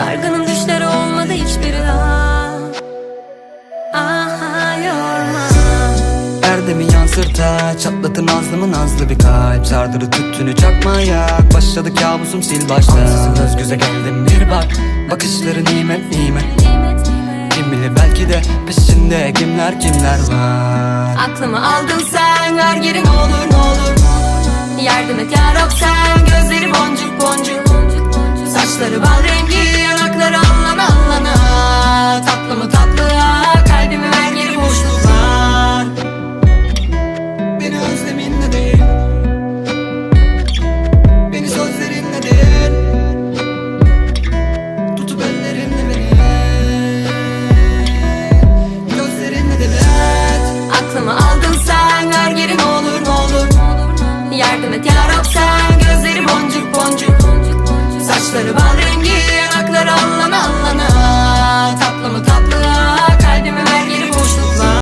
Dargınım düşleri olmadı hiçbiri daha Aha yorma. Erdemi yansırta Çatlatın nazlımı nazlı bir kalp. Sardırı tüttünü çakmaya Başladı kabusum sil başta. Ansızın göz göze geldim bir bak Bakışları nimet nimet. Kim bilir belki de peşinde kimler kimler var. Aklımı aldın sen ver geri ne olur ne olur. Yardım et yarab sen gözleri Dudaklar allana allana.